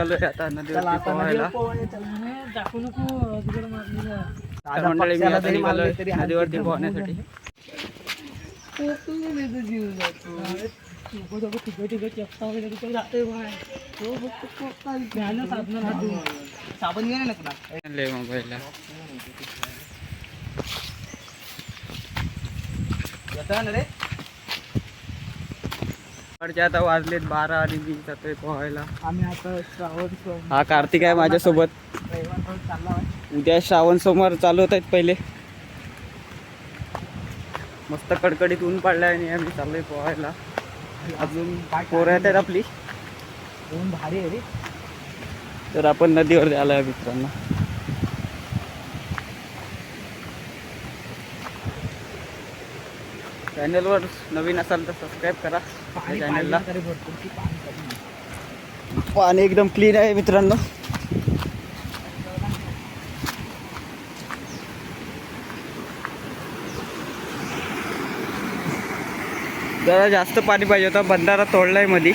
निघालोय आता चला नदीवरती आता पोहायला नदीवर पोहायला चला. दाखवू नको तिकडे मारलेलं तर मंडळी मी पक्षाला आता जरी निघालोय मारलं तरी नदीवरती हात पोहण्यासाठी नको नको तिकडे तिकडे चपता वगैरे तिकडे जाते बाहेर हो फक्त घ्यायला साधणार हात धुवून. साबण घे ना तुला लय मोबाईलला येतं ना रे सकाळचे आता वाजलेत बारा आणि मी जातोय पोहायला आम्ही आता श्रावण सोम हा कार्तिक आहे माझ्यासोबत. रविवार रोज चालला आहे. उद्या श्रावण सोमवार चालू होत आहेत पहिले. मस्त कडकडीत ऊन पडलाय आणि आम्ही चाललोय पोहायला अजून पोरं येत आहेत आपली. ऊन भारी आहे रे. तर आपण नदीवर आलोय मित्रांनो. चॅनलवर नवीन असाल तर सबस्क्राईब करा. चॅनलला पाणी एकदम क्लीन आहे मित्रांनो. जरा जास्त पाणी पाहिजे होतं. बंधारा तोडलायमध्ये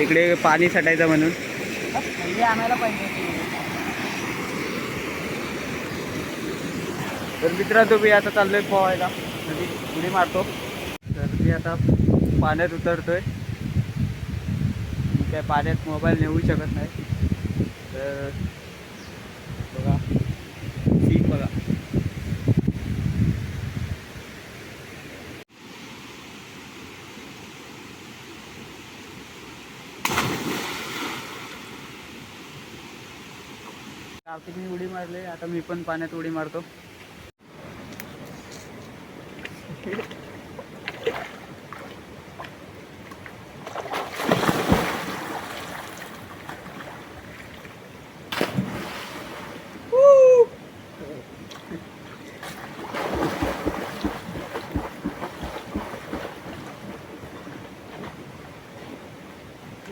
इकडे पाणी साठायचं म्हणून. पहिले आणायला पाहिजे तर मित्रांनो मी आता चाललोय पोहायला. उडी मारतो. तर मी आता पाण्यात उतरतोय. मी काय पाण्यात मोबाईल नेऊ शकत नाही. तर बघा ठीक बघा. कार्तिकने उडी मारली आता मी पण पाण्यात उडी मारतो.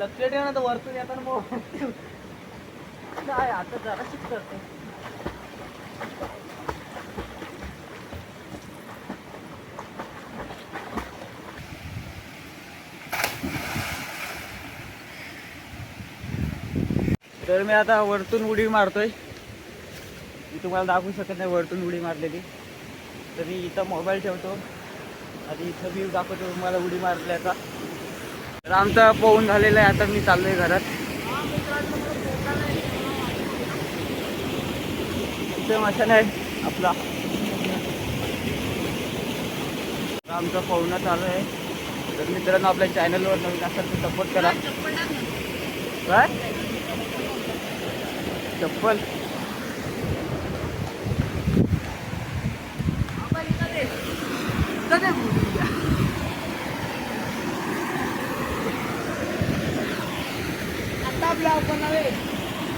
लक्ष ठेव ना तर वरतून येताना मग. काय आता जराशीच करते तर मी आता वरतून उडी मारतोय. मी तुम्हाला दाखवू शकत नाही वरतून उडी मारलेली. तर मी इथं मोबाईल ठेवतो. आणि इथं मी दाखवतो तुम्हाला उडी मारल्याचा. तर आमचा पोहून झालेला आहे आता मी चाललोय घरात. मशान आहे आपला. आमचा पोहणं चालू आहे. तर मित्रांनो आपल्या चॅनलवर नवीन असेल तर सपोर्ट करा काय? चप्पल?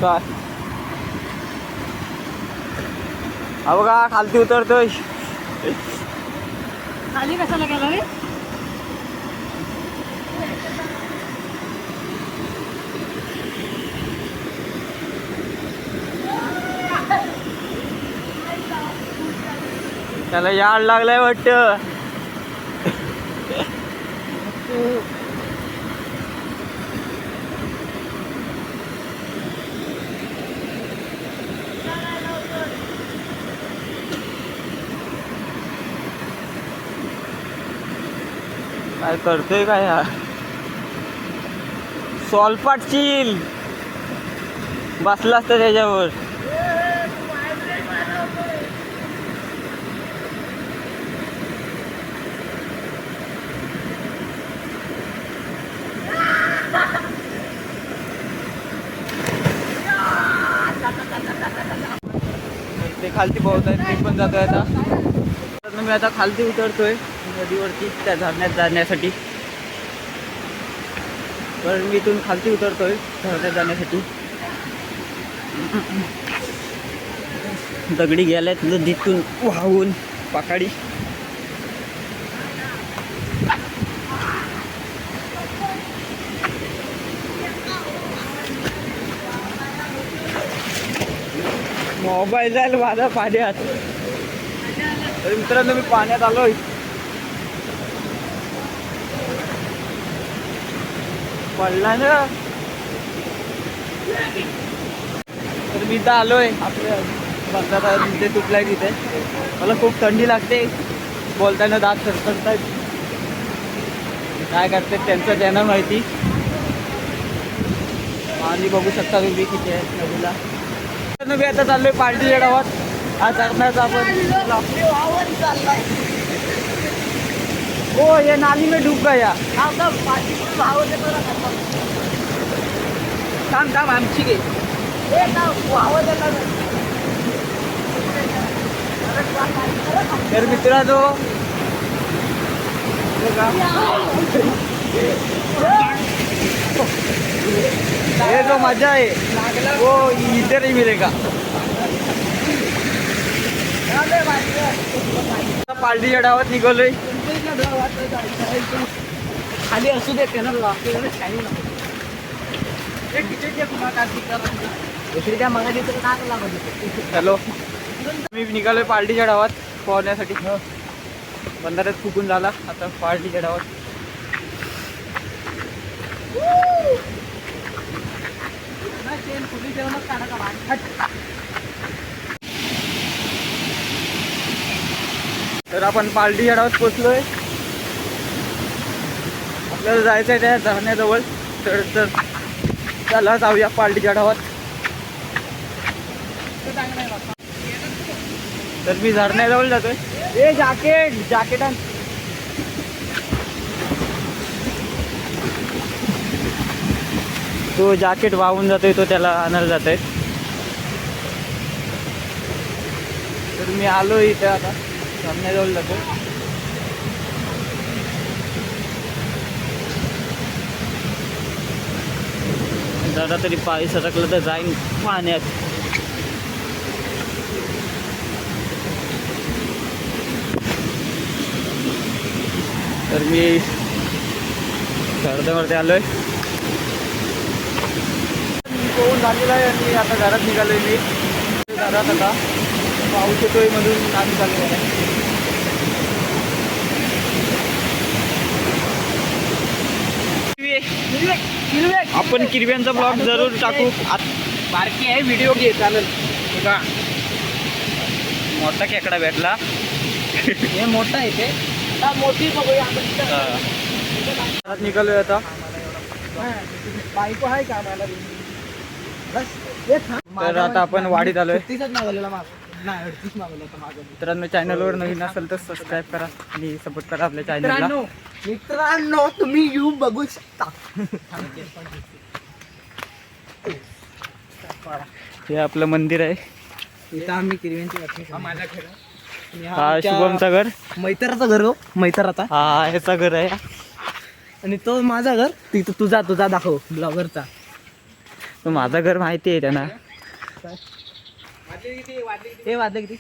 काय? हा बघा खालती उतरतोय. खाली कशाला गेला रे? त्याला याड लागलाय वाटत. काय करतोय काय हा सॉल्पाट चिल. बसला असतं त्याच्यावर. ते खालती पोहत आहेत ते पण जातोय आता. तर मी आता खालती उतरतोय. नदीवरती त्या झरण्यात जाण्यासाठी. तर मी इथून खालती उतरतोय धरण्यात जाण्यासाठी. दगडी गेल्यात नदीतून वाहून पाकाडी. मोबाईल जाईल माझा पाण्यात. तर मित्रांनो मी पाण्यात आलोय. पडला ना. तर मी इथं आलोय. आपल्या बघता तिथे तुटलाय तिथे. मला खूप थंडी लागते. बोलताना दात सरसरतात काय करते त्यांचं त्यांना माहिती. पाणी बघू शकता तुम्ही किती आहे नदीला. तर मी आता चाललोय पार्टी गावात हा करण्याचा आपण. हो ये नाली में डूब गया थांब थांब आमची घे. तर मित्रांनो ये जो मजा आहे वो इधर ही मिलेगा पार्टीच्या डावात निघालोय. खाली असू दे लागत होते हॅलो. मी निघालोय पार्टीच्या डावात पोहण्यासाठी. बंधाऱ्यात फुकून झाला. आता पार्टीच्या डावात तर आपण पार्टीच्या डावात पोचलोय आपल्याला जायचं आहे त्या धरण्याजवळ तर तर चला जाऊया पार्टीच्या डावात. तर मी झरण्याजवळ जातोय. ए जॅकेट जॅकेट आण. तो जॅकेट वाहून जातोय तो त्याला आणायला जातोय. तर मी आलो इथे आता. झरण्याजवळ जातोय. जरा तरी पाय सरकलं तर जाईन पाण्यात. तर मी सरद्यावरती आलोय. पोहून झालेला आहे आणि आता घरात निघालोय मी. घरात आता पाऊस येतोय मधून काम चालू आहे. आपण किरव्यांचा ब्लॉग जरूर टाकू. बारकी आहे व्हिडिओ घे चालेल. बघा. मोठा खेकडा भेटला. हे मोठं आहे ते. मोठी बघूया आपण. निघालोय आता. बायको आहे का मला बस थांब. तर आता आपण वाडीत आलोय. होतं मागं. मित्रांनो चॅनलवर नवीन असेल तर सबस्क्राईब करा आणि सपोर्ट करा आपल्या चॅनलला मित्रांनो मित्रांनो तुम्ही येऊ बघू शकता. हे आपलं मंदिर आहे. इथं आम्ही किरव्यांची माझ्या घर. हा शुभमचा घर. मैत्राचं घर हो मैत्राचा. हा ह्याचा घर आहे. आणि तो माझा घर तिथं तुझा तुझा दाखव ब्लॉगरचा. तो माझं घर माहिती आहे त्यांना हे वाजले किती?